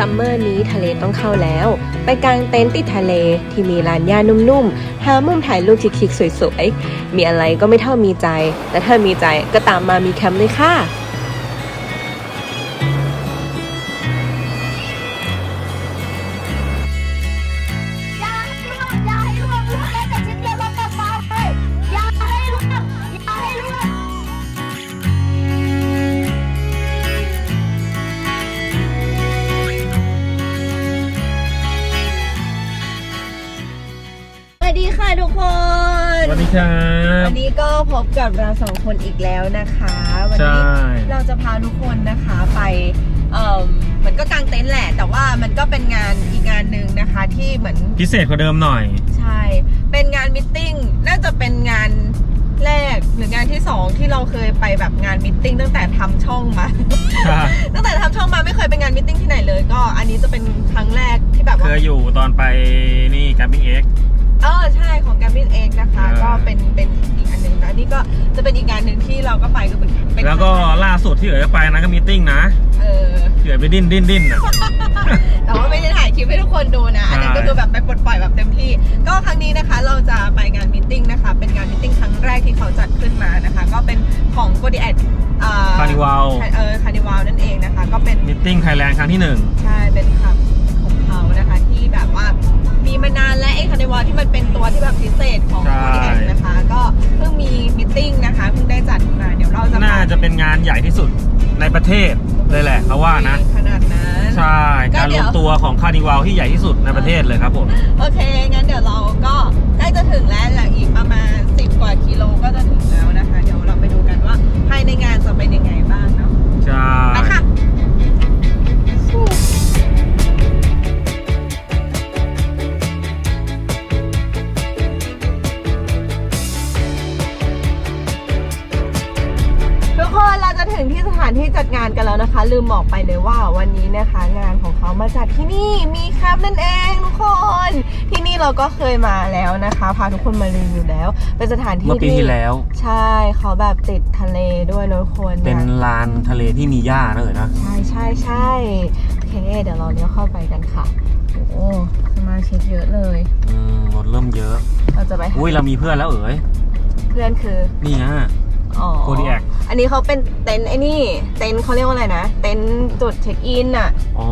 ซัมเมอร์นี้ทะเลต้องเข้าแล้ว ไปกางเต็นท์ติดทะเลที่มีลานหญ้านุ่มๆ หามุมถ่ายรูปชิคๆสวยๆ มีอะไรก็ไม่เท่ามีใจ แต่ถ้ามีใจก็ตามมามีแคมป์เลยค่ะ สวัสดีครับวันนี้ก็พบกับเราสองคนอีกแล้วนะคะ วัใช่ นี้เราจะพาทุกคนนะคะไปเอ่อมันก็กางเต็นท์แหละ แต่ว่ามันก็เป็นงานอีกงานหนึ่งนะคะที่เหมือนพิเศษกว่าเดิมหน่อย ใช่เป็นงานมิทติ้งน่าจะเป็นงานแรกหรืองานที่สองที่เราเคยไปแบบงานมิทติ้งตั้งแต่ทำช่องมา ตั้งแต่ทำช่องมาไม่เคยไปงานมิทติ้งที่ไหนเลย ก็อันนี้จะเป็นครั้งแรกที่แบบเคว่ายอยู่ตอนไปนี่การบิ้งเอ็ก เออใช่ของ g a m b i n เองนะคะใช่ก็เป็นเป็นอีกอันหนึ่งนะนี่ก็จะเป็นอีกงานหนึ่งที่เราก็ไปก็เป็นเป็นแล้วก็ล่าสุดที่เอ๋ยไปนะก็มีตติ้งนะเออที่เอ๋ยไปดิ้นดิ้นดิ้นอะ แต่ว่าไม่ได้ถ่ายคลิปให้ทุกคนดูนะ อันนั้นใช่ก็คือแบบไปปลดปล่อยแบบเต็มที่ ก็ครั้งนี้นะคะเราจะไปงานมิทติ้งนะคะ เป็นงานมิทติ้งครั้งแรกที่เขาจัดขึ้นมานะคะ ก็เป็นของ g o d i a d อ่า Carnival เออคาร์นิวัลนั่นเองนะคะ ก็เป็นมิทติ้งไทยแลนด์ครั้งที่หนึ่ง ใช่ เป็นคำของเขานะคะที่แบบว่ามีมานานและไอ้คาร์นิวัลที่มันเป็นตัวที่แบบพิเศษของใช่ g o d i a d นะคะ ก็เพิ่งมีมิทติ้งนะคะเพิ่งได้จัดมาเดี๋ยวเราจะน่าจะเป็นงานใหญ่ที่สุดในประเทศเลยแหละเขาว่านะ ขนาดนั้น ใช่ ก็การเดี๋รยวว มตัวของคาร์นิวัลที่ใหญ่ที่สุดในประเทศเลยครับผม โอเค งั้นเดี๋ยวเราก็ใกล้จะถึงแล้วเหลืออีกประมาณ 10 กว่ากิโลก็จะถึงแล้วนะคะ เดี๋ยวเราไปดูกันว่าภายในงานจะเป็นยังไงบ้างเนาะใช่ ไปค่ะ คนเราจะถึงที่สถานที่จัดงานกันแล้วนะคะ ลืมบอกไปเลยว่าวันนี้นะคะงานของเขามาจัดที่นี่มีแคมป์นั่นเองทุกคน ที่นี่เราก็เคยมาแล้วนะคะ พาทุกคนมารีวิวแล้ว เป็นสถานที่เมื่อปีที่แล้ว ใช่เขาแบบติดทะเลด้วยนะทุกคนเป็นยลานทะเลที่มีหญ้านะเอ๋ยนะใช่ใช่ใช่โอเค เดี๋ยวเราเลี้ยวเข้าไปกันค่ะโอ้โหสมาชิกเยอะเลย อืมรถเริ่มเยอะ เราจะไปหาอุ้ยเรามีเพื่อนแล้วเอ๋ยเพื่อนคือนี่นะ อ๋อ Kodiak อันนี้เขาเป็นเต็นท์ไอ้นี่ เต็นท์เขาเรียกว่าอะไรนะ เต็นท์จุดเช็คอินอะ อ๋อ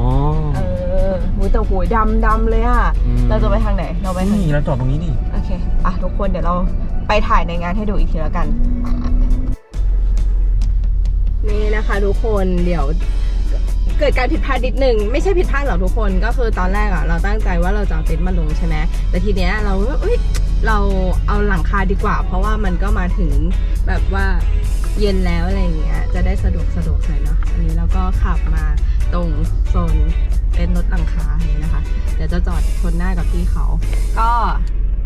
เออหูแต่หูยดำดำเลยอะมเราจะไปทางไหน เราไปทางนี่เราจอดตรงนี้นี่โอเค อะทุกคนเดี๋ยวเราไปถ่ายในงานให้ดูอีกทีแล้วกัน นี่นะคะทุกคน เดี๋ยว เกิดการผิดพลาดนิดนึงไม่ใช่ผิดพลาดหรอกทุกคนก็คือตอนแรกอะเราตั้งใจว่าเราจะเอาเต็นท์มาลงใช่ไหมแต่ทีเนี้ยเราก็เอ้ยเราเอาหลังคาดีกว่า เพราะว่ามันก็มาถึงแบบว่าเย็นแล้วอะไรอย่างเงี้ยจะได้สะดวกสะดวกหน่อยเนาะอันนี้เราก็ขับมาตรงโซนเต็นรถหลังคาอย่างนี้นะคะ เดี๋ยวจะจอดชนหน้ากับพี่เขา ก็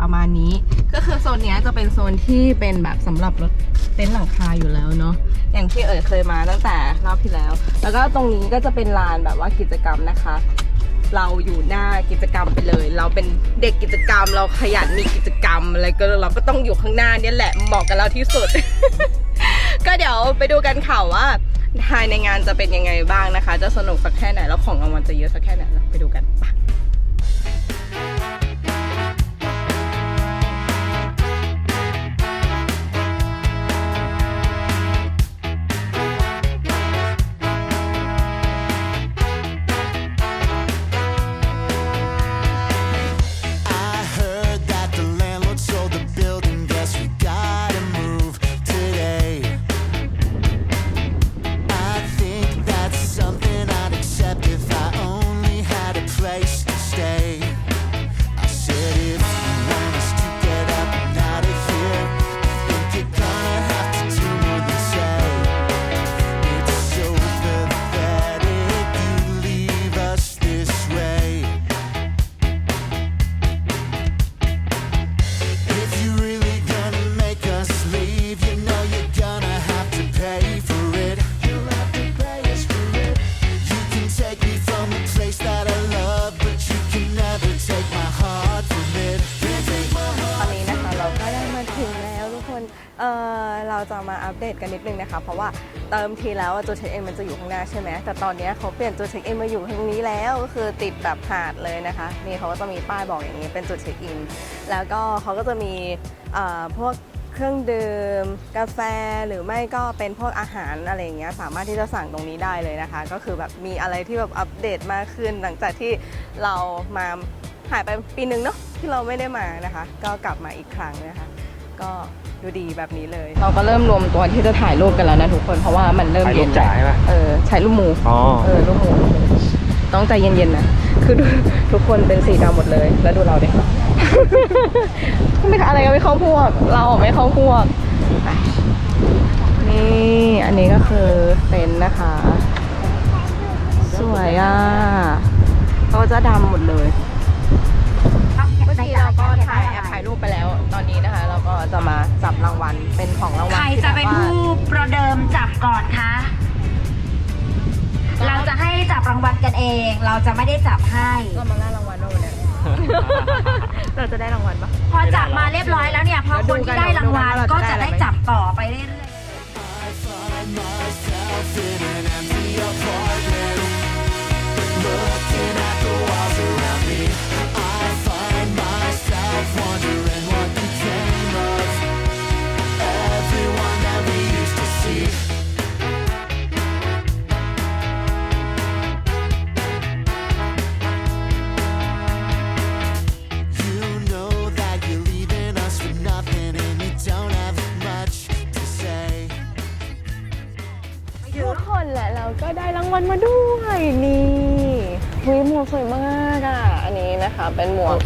ประมาณนี้ ก็คือโซนนี้จะเป็นโซนที่เป็นแบบสำหรับรถเต็นท์หลังคาอยู่แล้วเนาะอย่างที่เอ๋ยเคยมาตั้งแต่รอบที่แล้ว แล้วก็ตรงนี้ก็จะเป็นลานแบบว่ากิจกรรมนะคะ เราอยู่หน้ากิจกรรมไปเลย เราเป็นเด็กกิจกรรม เราขยันมีกิจกรรมอะไรก็เราก็ต้องอยู่ข้างหน้าเนี่ยแหละเหมาะกับเราที่สุด ก็เดี๋ยวไปดูกันค่ะว่าภายในงานจะเป็นยังไงบ้างนะคะ จะสนุกสักแค่ไหนแล้วของรางวัลจะเยอะสักแค่ไหนเราไปดูกันไป จะมาอัปเดตกันนิดนึงนะคะ เพราะว่าเติมทีแล้วจุดเช็คอินมันจะอยู่ข้างหน้าใช่ไหมแต่ตอนนี้เขาเปลี่ยนจุดเช็คอินมาอยู่ทางนี้แล้วก็คือติดแบบหาดเลยนะคะนี่เขาก็จะมีป้ายบอกอย่างนี้เป็นจุดเช็คอินแล้วก็เขาก็จะมีพวกเครื่องดื่มกาแฟหรือไม่ก็เป็นพวกอาหารอะไรอย่างเงี้ยสามารถที่จะสั่งตรงนี้ได้เลยนะคะ ก็คือแบบมีอะไรที่แบบอัปเดตมากขึ้น หลังจากที่เรามาหายไปปีนึงเนาะที่เราไม่ได้มานะคะ ก็กลับมาอีกครั้งนะคะ ก็ ดูดีแบบนี้เลย เราก็เริ่มรวมตัวที่จะถ่ายรูปกันแล้วนะทุกคนเพราะว่ามันเริ่มถ่ายรูเย็ปนจ่ายไหมเออใช้รูปหมูอ๋อ เออลูกหมูต้องใจเย็นๆนะคือดูทุกคนเป็นสีดำหมดเลย แล้วดูเราดิ ไม่อะไรก็ไม่เข้าพวก เราไม่เข้าพวกไปนี่อันนี้ก็คือเต็นท์นะคะ สวยอะเขาจะดำหมดเลย เมื่อกี้เราก็ถ่ายแอบถ่ายรูปไป แล้วตอนนี้นะคะ เราก็จะมาจับรางวัลเป็นของรางวัลใครที่จะแบบเป็นว่าผู้ประเดิมจับก่อนคะ เราจะให้จับรางวัลกันเอง เราจะไม่ได้จับให้ เรามาล่ารางวัลด้วยเนี่ยเราจะได้รางวัลปะ พอจับมาเรียบร้อยแล้วเนี่ยพอคนที่ได้รางวัลก็จะได้จับต่อไปเรื่อยๆ find myself in an empty คะเป็นหมวก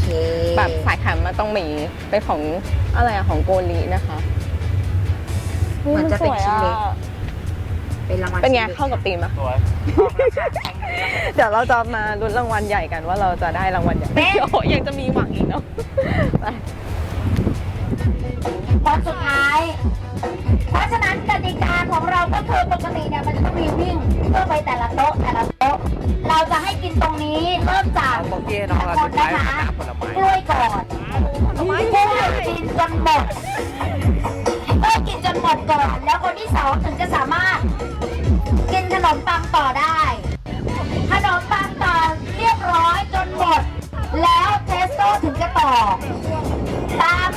แบบสายขามมาต้องมีเป็นของอะไรอะของโกลีนะคะฮ้ยมันจะเป็นสวยชิ้นเล็กอะเป็นรางวัลเป็นไงเข้ากับธีมปะสวยเดี๋ยวเราจะมาลุ้นรางวัลใหญ่กันว่าเราจะได้รางวัลใหญ่โอ้ยังจะมีหวังอีกเนาะไปคนสุดท้าย เพราะฉะนั้นกติกาของเราก็คือปกติเนี่ยมันจะต้องมีวิ่ง เกน้องเราคสุนดท้ายนะคะผลไม้กล้วยก่อนกล้วยกินจนหมดกล้วยกินจนหมดก่อน แล้วคนที่สองถึงจะสามารถ กินขนมปังต่อได้ขนมปังต่อเรียบร้อยจนหมด แล้วเทสโต้ถึงจะต่อ ตาม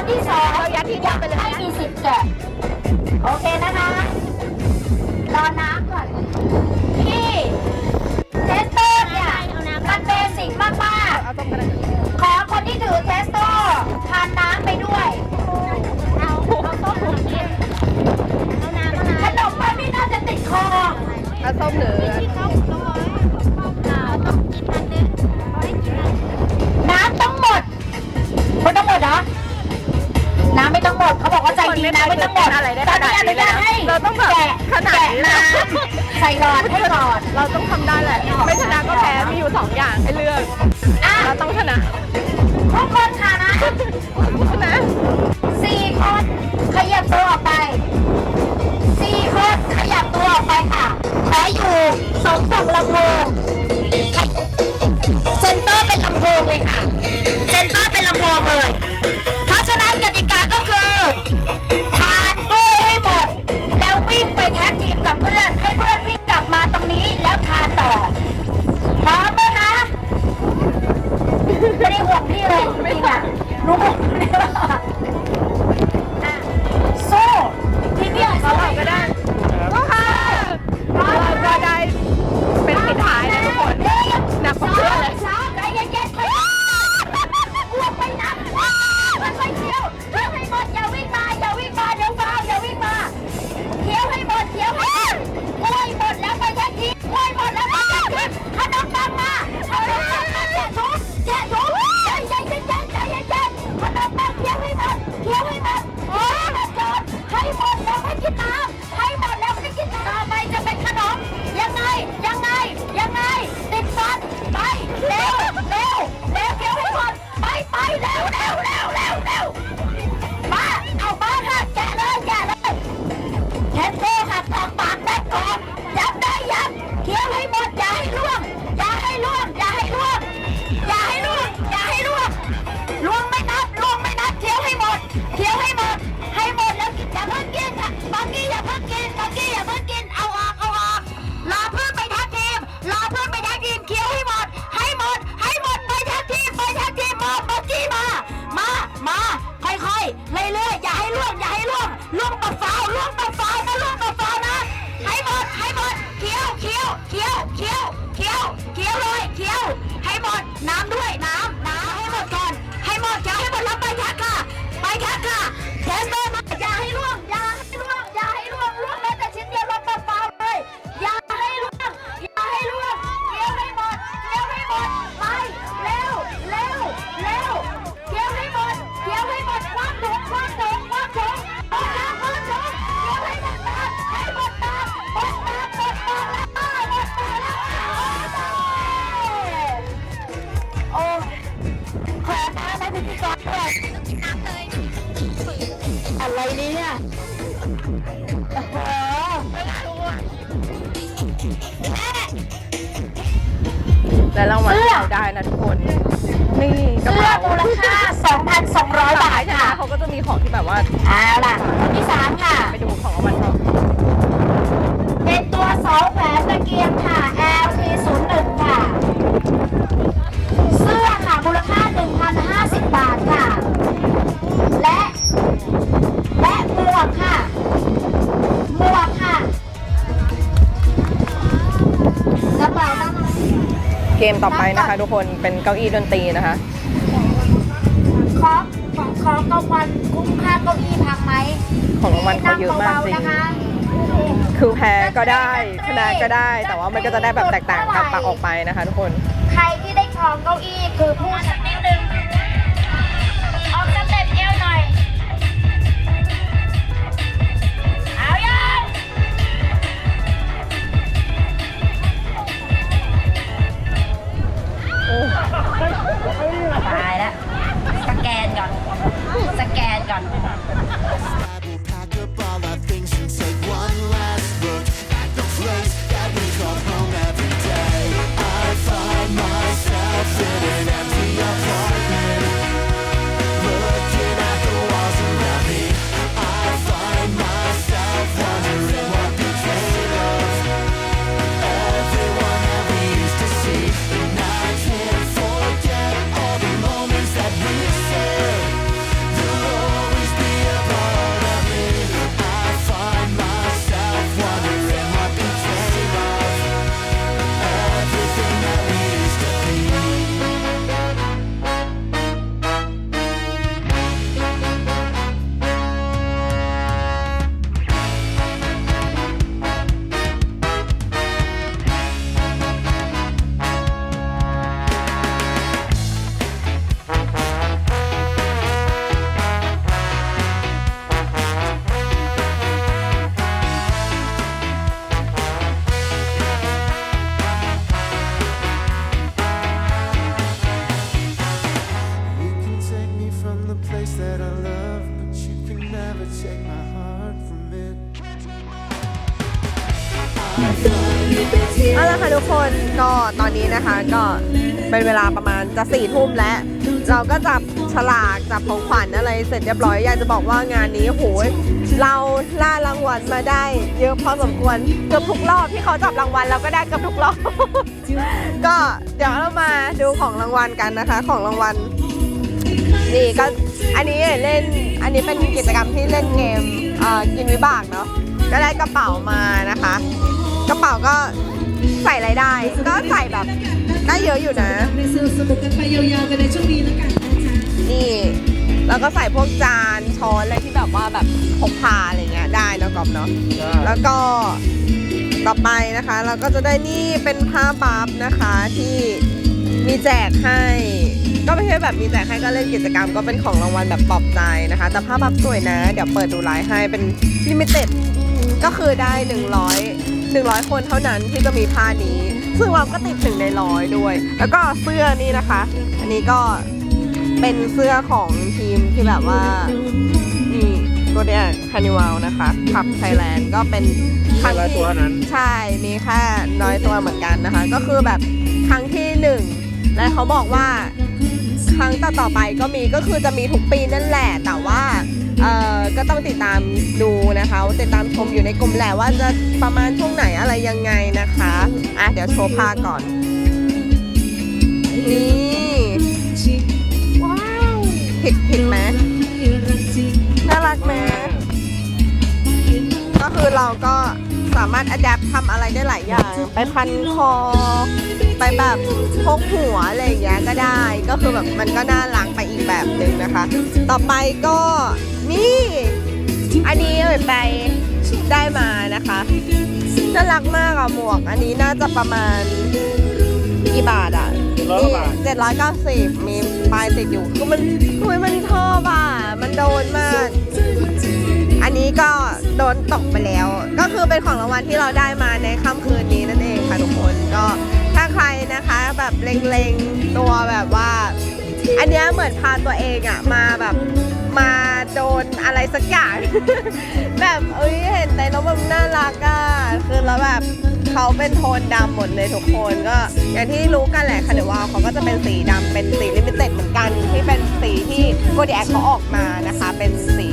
คนที่สองเรายัดที่เดียวไปเลยนะให้มีสิทธิ์แกะโอเคนะคะ รอน้ำ นาดแกะนี้น้นะำใส่หลอดให้ก่อนเราต้องทำได้แหละ ไม่ชนะก็แพ้ มีอยู่สองอย่างให้เลือกอะ เราต้องชนะทุกคนค่ะนะชนะสี่คนขยับตัวออกไปสี่คนขยับตัวออกไปค่ะขออยู่สองฝั่งลำโพงเซนเตอร์เป็นลำโพงเลยค่ะ เซนเตอร์เป็นลำโพงเลย เกียงค่ะ LT01 ค่ะ เสื้อค่ะ มูลค่า 1,050 บาทค่ะ และ และหมวกค่ะ หมวกค่ะกระเป๋านะคะเกมต่อไปนะคะ ทุกคนเป็นเก้าอี้ดนตรีนะคะ ขอขอขอกลางวันคุ้มค่าเก้าอี้พังไหมของรางวัลเขาเยอะมากจริงนะคะ คือแพ้ก็ได้ชนะก็ได้ แต่ว่ามันก็จะได้แบบแตกต่างกันปากออกไปนะคะทุกคน ใครที่ได้ครองเก้าอี้คือผู้ชนะนิดนึงออกสเต็ปเอวหน่อย เอายังตายแล้วสแกนก่อน สแกนก่อน ก็เป็นเวลาประมาณจะสี่ทุ่มแล้ว เราก็จับฉลากจับของขวัญอะไรเสร็จเรียบร้อย อยากจะบอกว่างานนี้โหยเราล่ารางวัลมาได้ เยอะพอสมควรเกือบทุกรอบที่เขาจับรางวัลเราก็ได้เกือบทุกรอบ ก็เดี๋ยวเรามาดูของรางวัลกันนะคะ ของรางวัลนี่ก็อันนี้เล่นอันนี้เป็นกิจกรรมที่เล่นเกมกินวิบากเนาะก็ได้กระเป๋ามานะคะ กระเป๋าก็ ใส่อะไรได้ ก็ใส่แบบได้เยอะอยู่นะ ในสนุกสนุกกันไปยาวๆกันในช่วงนี้แล้วกันนะจ๊ะนี่ แล้วก็ใส่พวกจานช้อนอะไรที่แบบว่าแบบพกพาอะไรเงี้ยได้เนอะกอมเนาะแล้วก็ต่อไปนะคะ เราก็จะได้นี่เป็นผ้าบัฟนะคะที่มีแจกให้ ก็ไม่ใช่แบบมีแจกให้ก็เล่นกิจกรรมก็เป็นของรางวัลแบบปลอบใจนะคะ แต่ผ้าบัฟสวยนะ เดี๋ยวเปิดดูไลน์ให้เป็นลิมิเต็ดก็คือได้ 100 100 คนเท่านั้นที่จะมีผ้านี้ ซึ่งเราก็ติดถึงในร้อยด้วย แล้วก็เสื้อนี่นะคะ อันนี้ก็เป็นเสื้อของทีมที่แบบว่านี่ตัวเนี้ยคานิวัลนะคะขับไทยแลนด์ก็เป็นครั้งร้อยที่ตัวเท่านั้นใช่มีแค่น้อยตัวเหมือนกันนะคะ ก็คือแบบครั้งที่หนึ่งและเขาบอกว่าครั้งต่อๆไปก็มีก็คือจะมีทุกปีนั่นแหละแต่ว่า เอ่อก็ต้องติดตามดูนะคะติดตามชมอยู่ในกลุ่มแหละว่าจะประมาณช่วงไหนอะไรยังไงนะคะอะเดี๋ยวโชว์ผ้าก่อน นี่ว้าวผิดผิดไหมน่ารักไหมก็คือเราก็สามารถอัดแอปทำอะไรได้หลายอย่าง ไปพันคอ ไปแบบพกหัวอะไรอย่างเงี้ยก็ได้ ก็คือแบบมันก็น่ารักไปอีกแบบหนึ่งนะคะ ต่อไปก็ นี่ อันนี้เอ่ยไปได้มานะคะน่ารักมากอะหมวก อันนี้น่าจะประมาณกี่บาทอะร้อยกว่าบาทเจ็ดร้อยเก้าสิบมีปลายติดอยู่คือมันคุยมันชอบอะ มันโดนมาก อันนี้ก็โดนตกไปแล้ว ก็คือเป็นของรางวัลที่เราได้มาในค่ำคืนนี้นั่นเองค่ะทุกคนก็ถ้าใครนะคะแบบเล็งๆตัวแบบว่า อันเนี้ยเหมือนพาตัวเองอะมาแบบมาโดนอะไรสักอย่าง แบบเอ้ยเห็นในแล้วมันน่ารักอะคือแล้วแบบเขาเป็นโทนดำหมดเลยทุกคนก็ อย่างที่รู้กันแหละคาเนวาเขาก็จะเป็นสีดำเป็นสีลิมิเต็ดเหมือนกันที่เป็นสีที่โกดีแอคเขาออกมานะคะ เป็นสี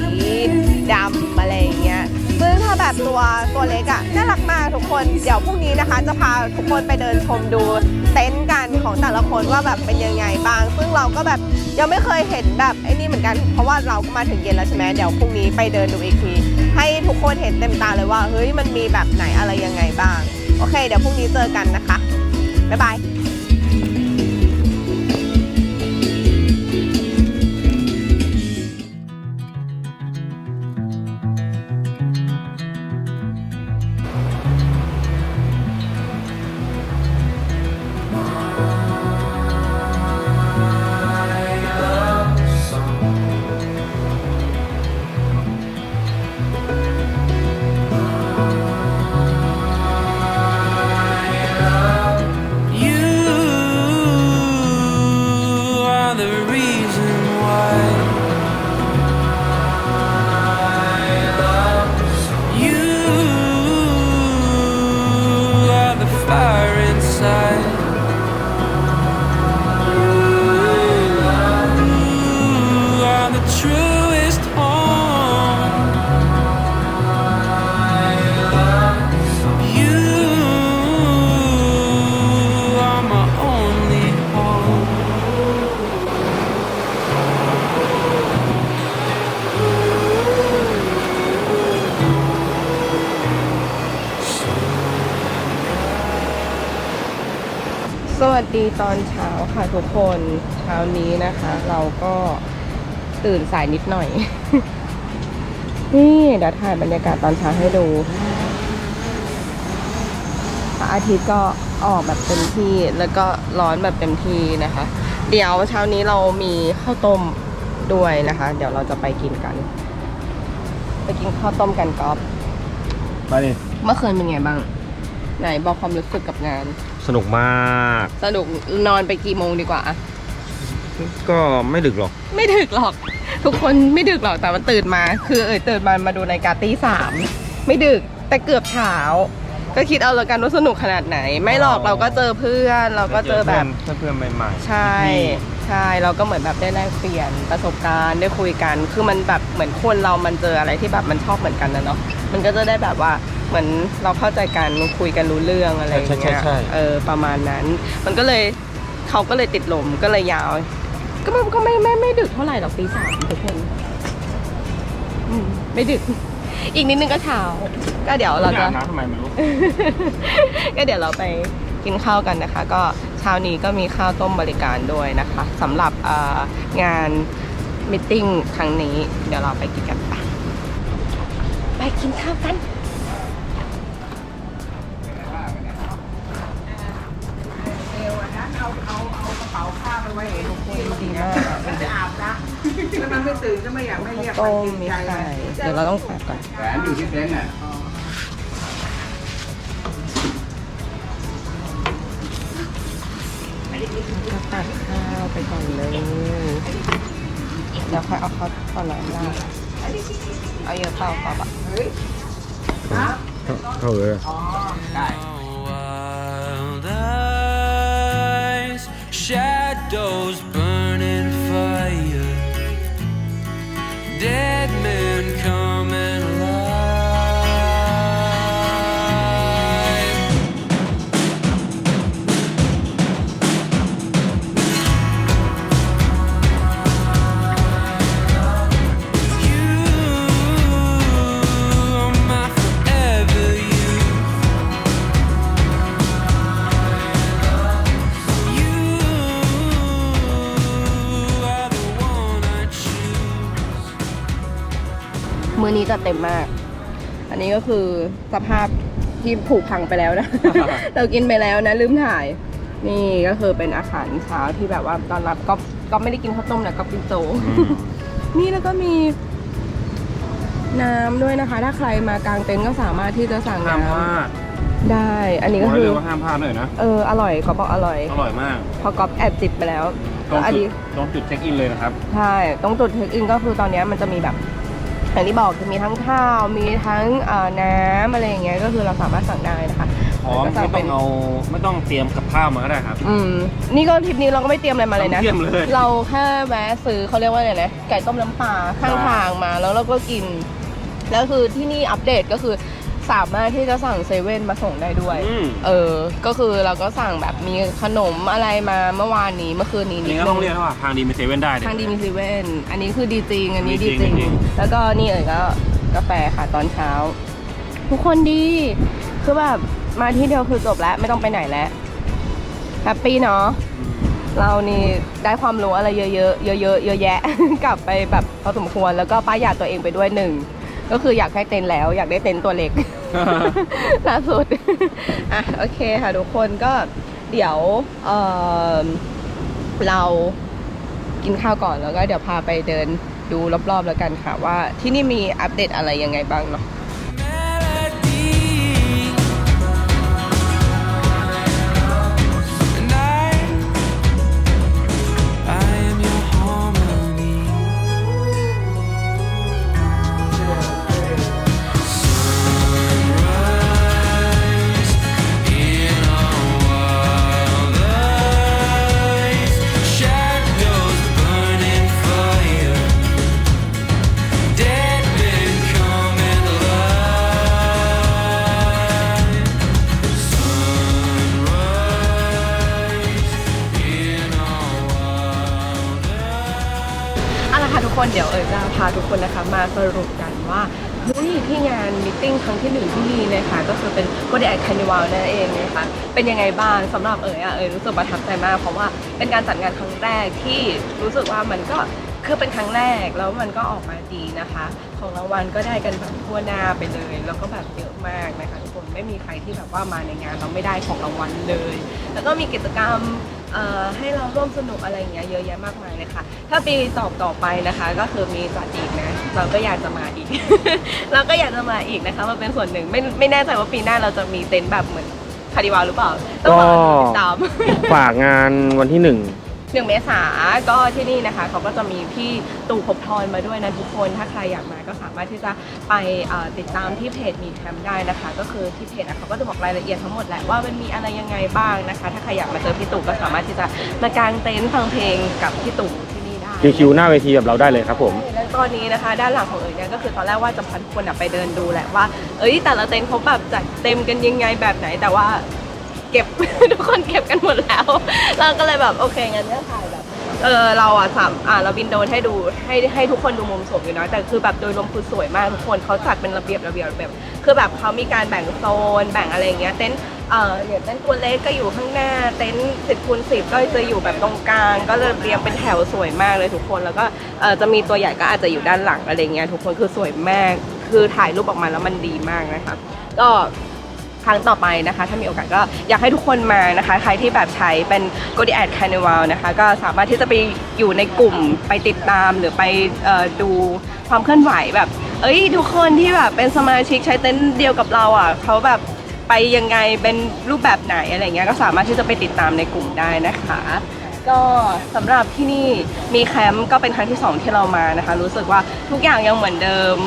ดำอะไรอย่างเงี้ยซึ่งถ้าแบบตัวตัวเล็กอะน่ารักมากทุกคน เดี๋ยวพรุ่งนี้นะคะ จะพาทุกคนไปเดินชมดูเต็นท์ ของแต่ละคนว่าแบบเป็นยังไงบ้าง ซึ่งเราก็แบบยังไม่เคยเห็นแบบไอ้นี่เหมือนกัน เพราะว่าเราก็มาถึงเย็นแล้วใช่ไหมเดี๋ยวพรุ่งนี้ไปเดินดูอีกทีให้ทุกคนเห็นเต็มตาเลยว่าเฮ้ยมันมีแบบไหนอะไรยังไงบ้าง โอเค เดี๋ยวพรุ่งนี้เจอกันนะคะบ๊ายบาย ดีตอนเช้าค่ะทุกคนเช้านี้นะคะ เราก็ตื่นสายนิดหน่อย นี่เดี๋ยวถ่ายบรรยากาศตอนเช้าให้ดูพระอาทิตย์ก็ออกแบบเต็มที่แล้วก็ร้อนแบบเต็มที่นะคะ เดี๋ยวเช้านี้เรามีข้าวต้มด้วยนะคะ เดี๋ยวเราจะไปกินกัน ไปกินข้าวต้มกันก๊อฟไปดิเมื่อคืนเป็นไงบ้าง ไหนบอกความรู้สึกกับงาน สนุกมากสนุกนอนไปกี่โมงดีกว่าอะก็ไม่ดึกหรอก ไม่ดึกหรอก ทุกคนไม่ดึกหรอกแต่ว่าตื่นมา คือเอ่ยตื่นมามาดูในกาตีสามไม่ดึกแต่เกือบเช้า ก็คิดเอาละกันว่าสนุกขนาดไหน ไม่หรอกเราก็เจอเพื่อนเราก็เจอแบบเพื่อนเพื่อนใหม่ๆใช่ใช่เราก็เหมือนแบบได้แลกเปลี่ยนประสบการณ์ได้คุยกัน คือมันแบบเหมือนคนเรามันเจออะไรที่แบบมันชอบเหมือนกันนะเนาะมันก็จะได้แบบว่า เหมือนเราเข้าใจกันคุยกันรู้เรื่องอะไรอย่างใช่ใช่เงี้ยใช่ เออประมาณนั้น มันก็เลยเขาก็เลยติดลมก็เลยยาว ก็ไม่ก็ไม่ไม่ไม่ดึกเท่าไหร่หรอกตีสามทุกคนอืมไม่ดึก อีกนิดนึงก็เช้าก็เดี๋ยวเราจะอาบน้ำทำไมไม่รู้ ก็เดี๋ยวเราไปกินข้าวกันนะคะ ก็เช้านี้ก็มีข้าวต้มบริการด้วยนะคะสำหรับเอ่องานมิทติ้งครั้งนี้ เดี๋ยวเราไปกินกันไปไปกินข้าวกัน แล้วมันไม่ตื่นก็ไม่อยากไม่เรียกต้มมีไข่เดี๋ยวเราต้องแปะก่อนแหวนอยู่ที่เต็นท์น่ะก็ตักข้าวไปก่อนเลยเดี๋ยวค่อยเอาข้าวตอนหลังได้เอาเยอะเปล่าเปล่าปะเขาเลย Wild eyes, shadows burning dead men coming มื้อนี้จะเต็มมาก อันนี้ก็คือสภาพที่ผูกพังไปแล้วนะ เรากินไปแล้วนะลืมถ่าย นี่ก็คือเป็นอาหารเช้าที่แบบว่าตอนรับก็ก็ไม่ได้กินข้าวต้มนะก็กินโจนี่แล้วก็มีน้ำด้วยนะคะ ถ้าใครมากางเต็นท์ก็สามารถที่จะสั่งห้ามน้พลาดำได้ อันนี้ก็บอกคืเลอยว่าห้ามพลาดเลยนะ เอออร่อยก็บอกอร่อย อร่อยมากพอก๊อฟแอบจิบไปแล้วตรงอันจุดนี้ ตรงจุดเช็คอินเลยนะครับ ใช่ ตรงจุดเช็คอินก็คือตอนเนี้ยมันจะมีแบบ อย่างที่บอกคือมีทั้งข้าว มีทั้งเอ่อน้ำอะไรอย่างเงี้ยก็คือเราสามารถสั่งได้นะคะพร้อมก็สั่ไม่งต้เป็อนงเอาไม่ต้องเตรียมกับข้าวมาก็ได้ครับ อืมนี่ก็ทริปนี้เราก็ไม่เตรียมอะไรมาเลยนะเตรียมเลย เราแค่แวะซื้อเขาเรียกว่าอะไรนะไก่ต้มน้ำปลาข้างทางมา แล้วเราก็กิน แล้วคือที่นี่อัปเดตก็คือ สามารถที่จะสั่งเซเว่นมาส่งได้ด้วย อืม เออ ก็คือเราก็สั่งแบบมีขนมอะไรมาเมื่อวานนี้เมื่อคืนนี้อันนิดนี้ก็นึต้องงเรียกว่าทางดีมีเซเว่นได้เลยทางดีมีเซเว่นอันนี้คือดีจริง อันนี้ดีดีจจริริงงจริง แล้วก็นี่เอ๋ยก็กาแฟค่ะตอนเช้า ทุกคนดี คือแบบมาที่เดียวคือจบแล้วไม่ต้องไปไหนแล้วแฮปปี้เนาะ อืมเรานี่ได้ความรู้อะไรเยอะๆ เยอะๆ เยอะแยะ กลับไปแบบพอสมควรแล้วก็ป้ายยาตัวเองไปด้วยหนึ่ง ก็คืออยากให้เต็นท์แล้วอยากได้เต็นท์ตัวเล็ก ล่าสุด อะโอเคค่ะทุกคนก็เดี๋ยวเอ่อเรากินข้าวก่อนแล้วก็เดี๋ยวพาไปเดินดูรอบๆแล้วกันค่ะว่าที่นี่มีอัปเดตอะไรยังไงบ้างเนาะ สรุปกันว่าเฮ้ยที่งานมิทติ้งครั้งที่หนึ่งที่นี่นะคะก็คือเป็นโกลเด้นคานิวัลนั่นเองนะคะเป็นยังไงบ้างสำหรับเอ๋ยอะเอ๋ยรู้สึกประทับใจมากเพราะว่าเป็นการจัดงานครั้งแรกที่รู้สึกว่ามันก็ คือเป็นครั้งแรกแล้วมันก็ออกมาดีนะคะ ของรางวัลก็ได้กันแบบทั่วหน้าไปเลย แล้วก็แบบเยอะมากนะคะทุกคนไม่มีใครที่แบบว่ามาในงานเราไม่ได้ของรางวัลเลย แล้วก็มีกิจกรรมให้เราร่วมสนุกอะไรอย่างเงี้ยเยอะแยะมากมายเลยค่ะ ถ้าปีต่อต่อไปนะคะ ก็คือมีจัดอีกนะ เราก็อยากจะมาอีก เราก็อยากจะมาอีกนะคะมาเป็นส่วนหนึ่งไม่ไม่แน่ใจว่าปีหน้าเราจะมีเต็นท์แบบเหมือนคาริวาหรือเปล่า ต้องรอติดตาม ฝากงานวันที่หนึ่ง หนึ่งเมษาก็ที่นี่นะคะเขาก็จะมีพี่ตู่ภพบทรมาด้วยนะทุกคนถ้าใครอยากมาก็สามารถที่จะไปเอ่อติดตามที่เพจมีแคมป์ได้นะคะ ก็คือที่เพจอะเขาก็จะบอกรายละเอียดทั้งหมดแหละว่ามันมีอะไรยังไงบ้างนะคะ ถ้าใครอยากมาเจอพี่ตู่ก็สามารถที่จะมากางเต็นท์ฟังเพลงกับพี่ตู่ที่นี่ได้คิวๆหน้าเวทีแบบเราได้เลยครับผมแล้วตอนนี้นะคะ ด้านหลังของเอ๋ยเนี่ยก็คือตอนแรกว่าจะพาทุกคนอะไปเดินดูแหละว่า เอ้ยแต่ละเต็นท์เขาแบบจัดเต็มกันยังไงแบบไหนแต่ว่า เก็บ ทุกคนเก็บกันหมดแล้ว เราก็เลยแบบโอเคงั้นก็ถ่ายแบบเออเราอะสามอ่าเราบินโดรนให้ดูให้ให้ทุกคนดูมุมสูงอยู่นะแต่คือแบบโดยรวมคือสวยมากทุกคนเขาจัดเป็นระเบียบระเบียบแบบคือแบบเขามีการแบ่งโซน แบ่งอะไรอย่างเงี้ยเต็นท์เอ่อเนี่ยเต็นท์ตัวเล็กก็อยู่ข้างหน้า เต็นท์สิบคูณสิบก็จะอยู่แบบตรงกลาง ก็เลยเรียงเป็นแถวสวยมากเลยทุกคนแล้วก็เอ่อจะมีตัวใหญ่ก็อาจจะอยู่ด้านหลังอะไรเงี้ยทุกคนคือสวยมากคือถ่ายรูปออกมาแล้วมันดีมากนะคะก็ ครั้งต่อไปนะคะ ถ้ามีโอกาสก็อยากให้ทุกคนมานะคะ ใครที่แบบใช้เป็น g o d i a d Carnival นะคะ ก็สามารถที่จะไปอยู่ในกลุ่มไปติดตามหรือไปออดูความเคลื่อนไหวแบบ เอ้ยทุกคนที่แบบเป็นสมาชิกใช้เต็นท์เดียวกับเราอะเขาแบบไปยังไงเป็นรูปแบบไหนอะไรเงี้ยก็สามารถที่จะไปติดตามในกลุ่มได้นะคะ ก็สำหรับที่นี่มีแคมป์ก็เป็นครั้งที่สองที่เรามานะคะ รู้สึกว่าทุกอย่างยังเหมือนเดิม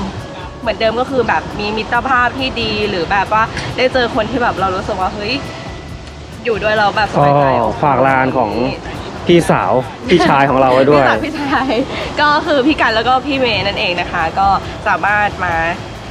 เหมือนเดิมก็คือแบบมีมิตรภาพที่ดีหรือแบบว่าได้เจอคนที่แบบเรารู้สึกว่าเฮ้ยอยู่ด้วยเราแบบสบายใจก็ฝากร้านของพี่สาวพี่ชายของเราไว้ด้วย พี่สาวพี่ชายก็คือพี่กันแล้วก็พี่เมย์นั่นเองนะคะ ก็สามารถมา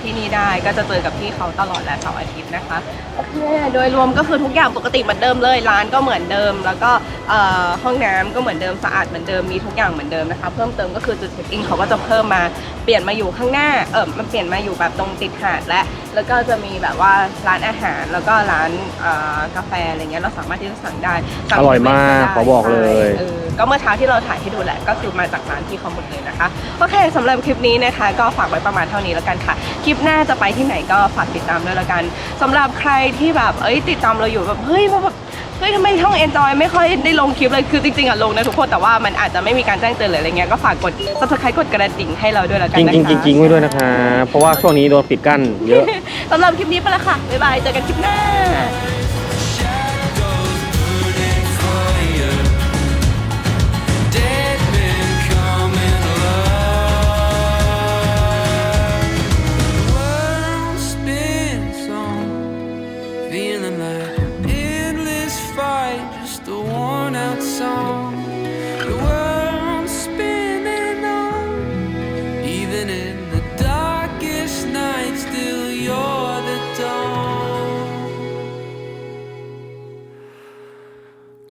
ที่นี่ได้ก็จะเจอกับพี่เขาตลอดแหละเสาร์อาทิตย์นะคะโอเคโดยรวมก็คือทุกอย่างปกติเหมือนเดิมเลย ร้านก็เหมือนเดิม แล้วก็เอ่อห้องน้ำก็เหมือนเดิมสะอาดเหมือนเดิมมีทุกอย่างเหมือนเดิมนะคะ เพิ่มเติมก็คือจุดเช็คอินเขาก็จะเพิ่มมาเปลี่ยนมาอยู่ข้างหน้าเออมันเปลี่ยนมาอยู่แบบตรงติดหาดและ แล้วก็จะมีแบบว่าร้านอาหารแล้วก็ร้านเอ่อกาแฟอะไรเงี้ยเราสามารถที่จะสั่งได้สั่งอร่อยมากได้ขอบอกเลย ใช่ออก็เมื่อเช้าที่เราถ่ายให้ดูแหละก็คือมาจากร้านที่เขาหมดเลยนะคะโอเคสำหรับคลิปนี้นะคะ ก็ฝากไว้ประมาณเท่านี้แล้วกันค่ะ คลิปหน้าจะไปที่ไหนก็ฝากติดตามด้วยแล้วกันสำหรับใครที่แบบเอ้ยติดตามเราอยู่แบบเฮ้ยแบบ เฮ้ยทำไมช่อง Enjoy ไม่ค่อยได้ลงคลิปเลย คือจริงๆอะลงนะทุกคน แต่ว่ามันอาจจะไม่มีการแจ้งเตือนหรืออะไรเงี้ย ก็ฝากกด subscribe กดกระดิ่งให้เราด้วยแล้วกันจริงนะจริงคะจริงๆไว้ด้วยนะคะ เพราะว่าช่วงนี้โดนปิดกั้นเยอะ สำหรับคลิปนี้ไปแล้วค่ะ บ๊ายบาย เจอกันคลิปหน้า